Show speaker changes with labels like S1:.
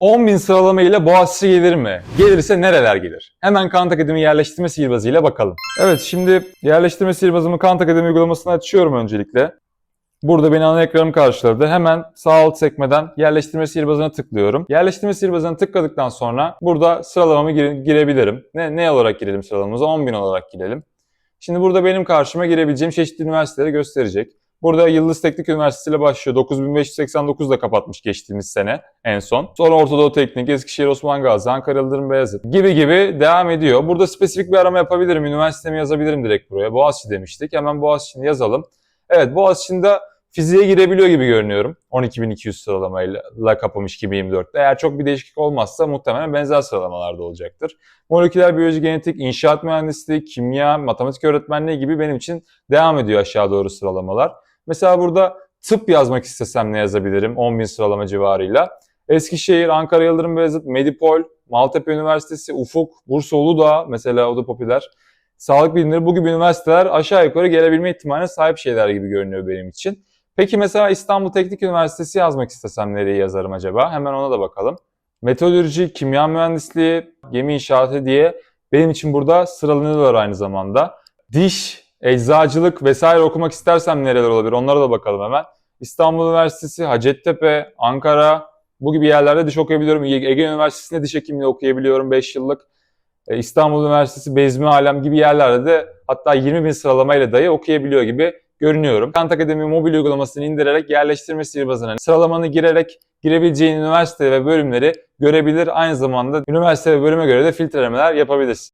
S1: 10.000 sıralama ile Boğaziçi gelir mi? Gelirse nereler gelir? Hemen Kant Akademi yerleştirme sihirbazı ile bakalım. Evet şimdi yerleştirme sihirbazımı Kant Akademi uygulamasını açıyorum öncelikle. Burada beni ana ekranım karşıladı. Hemen sağ alt sekmeden yerleştirme sihirbazına tıklıyorum. Yerleştirme sihirbazına tıkladıktan sonra burada sıralamamı gire- girebilirim. Ne, ne olarak girelim sıralamamıza? 10.000 olarak girelim. Şimdi burada benim karşıma girebileceğim çeşitli üniversiteleri gösterecek. Burada Yıldız Teknik Üniversitesi ile başlıyor. 9589 da kapatmış geçtiğimiz sene en son. Sonra Orta Doğu Teknik, Eskişehir Osman Gazi, Ankara Yıldırım Beyazıt gibi gibi devam ediyor. Burada spesifik bir arama yapabilirim. Üniversitemi yazabilirim direkt buraya. Boğaziçi demiştik. Hemen Boğaziçi'ni yazalım. Evet Boğaziçi'nde fiziğe girebiliyor gibi görünüyorum. 12.200 sıralamayla kapamış 2024'te. Eğer çok bir değişiklik olmazsa muhtemelen benzer sıralamalarda olacaktır. Moleküler biyoloji, genetik, inşaat mühendisliği, kimya, matematik öğretmenliği gibi benim için devam ediyor aşağı doğru sıralamalar. Mesela burada tıp yazmak istesem ne yazabilirim 10.000 sıralama civarıyla. Eskişehir, Ankara Yıldırım Beyazıt, Medipol, Maltepe Üniversitesi, Ufuk, Bursa Uludağ mesela o da popüler. Sağlık bilimleri bu gibi üniversiteler aşağı yukarı gelebilme ihtimaline sahip şeyler gibi görünüyor benim için. Peki mesela İstanbul Teknik Üniversitesi yazmak istesem nereye yazarım acaba? Hemen ona da bakalım. Meteoroloji, kimya mühendisliği, gemi inşaatı diye benim için burada sıralanıyorlar aynı zamanda. Diş, eczacılık vesaire okumak istersem nereler olabilir onlara da bakalım hemen. İstanbul Üniversitesi, Hacettepe, Ankara bu gibi yerlerde diş okuyabiliyorum. Ege Üniversitesi'nde diş hekimliği okuyabiliyorum 5 yıllık. E, İstanbul Üniversitesi, Bezmi Alem gibi yerlerde de hatta 20 bin sıralamayla dahi okuyabiliyor gibi görünüyorum. Kant Akademi mobil uygulamasını indirerek yerleştirme sihirbazına sıralamanı girerek girebileceğin üniversite ve bölümleri görebilir. Aynı zamanda üniversite ve bölüme göre de filtrelemeler yapabilirsin.